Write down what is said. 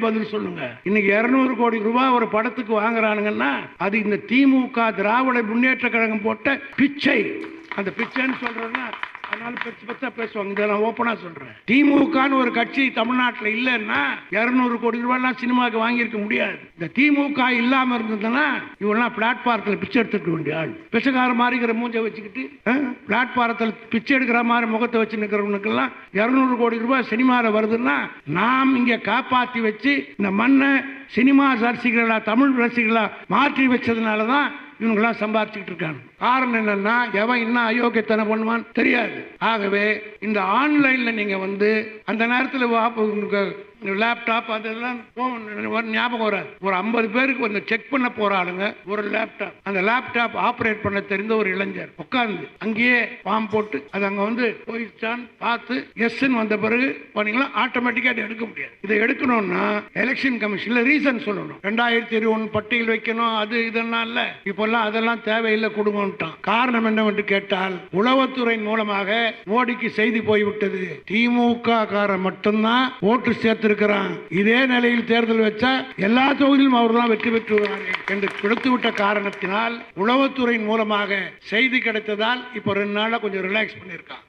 பதில் சொல்லுங்க. இன்னைக்கு இருநூறு கோடி ரூபாய் ஒரு படத்துக்கு வாங்குறானுங்கன்னா அது இந்த திமுக திராவிட முன்னேற்ற கழகம் போட்ட பிச்சை. அந்த பிச்சைன்னு சொல்றதுன்னா அதனால பெருசு பெருசா பேசுவாங்க. இதை நான் ஓப்பனா சொல்றேன். திமுகன்னு ஒரு கட்சி தமிழ்நாட்டில் இல்லைன்னா இருநூறு கோடி ரூபாய்லாம் சினிமாவுக்கு வாங்கியிருக்க முடியாது. இந்த திமுக இல்லாம இருந்ததுன்னா இவெல்லாம் பிளாட்பாரத்தில் பிச்சை எடுத்துக்க வேண்டிய ஆள். பிச்சைக்கார மாதிரிங்கிற மூஞ்சை வச்சுக்கிட்டு பிளாட்பாரத்தில் பிச்சை எடுக்கிற மாதிரி முகத்தை வச்சு நிற்கிறவனுக்கெல்லாம் இருநூறு கோடி ரூபாய் சினிமாவில் வருதுன்னா நாம் இங்கே காப்பாற்றி வச்சு இந்த மண்ணை சினிமா ரசிகர்களா தமிழ் ரசிகர்களா மாற்றி வச்சதுனால தான் இவங்கெல்லாம் சம்பாதிச்சுட்டு இருக்காங்க. காரணம் என்னன்னா எவன் என்ன அயோக்கியத்தனை பண்ணுவான் தெரியாது. ஆகவே இந்த ஆன்லைன்ல நீங்க வந்து அந்த நேரத்தில் லேப்டாப் அதெல்லாம் ஒரு ஞாபகம் வராது. ஒரு ஐம்பது பேருக்கு வந்து செக் பண்ண போற ஆளுங்க ஒரு லேப்டாப் அந்த லேப்டாப் ஆப்ரேட் பண்ண தெரிந்த ஒரு இளைஞர் உட்கார்ந்து அங்கேயே ஃபார்ம் போட்டு அது அங்க வந்து போயிடுச்சான்னு பார்த்து எஸ்ன்னு வந்த பிறகு பண்ணீங்களா ஆட்டோமேட்டிக்கா அதை எடுக்க முடியாது. இதை எடுக்கணும்னா எலெக்ஷன் கமிஷன்ல ரீசன் சொல்லணும். ரெண்டாயிரத்தி இருபது பட்டியல் வைக்கணும் அது இதெல்லாம் இல்ல. இப்பெல்லாம் அதெல்லாம் தேவையில்லை கொடுங்கன்ட்டான். காரணம் என்னவென்று கேட்டால் உளவுத்துறை மூலமாக மோடிக்கு செய்தி போய்விட்டது. திமுக காரன் மட்டும்தான் ஓட்டு சேர்த்து சேர்த்திருக்கிறான் இதே நிலையில் தேர்தல் வச்சா எல்லா தொகுதியிலும் அவர் தான் வெற்றி பெற்று வருவார்கள் என்று கொடுத்துவிட்ட காரணத்தினால் உளவுத்துறையின் மூலமாக செய்தி கிடைத்ததால் இப்போ ரெண்டு நாளா கொஞ்சம் ரிலாக்ஸ் பண்ணியிருக்கான்.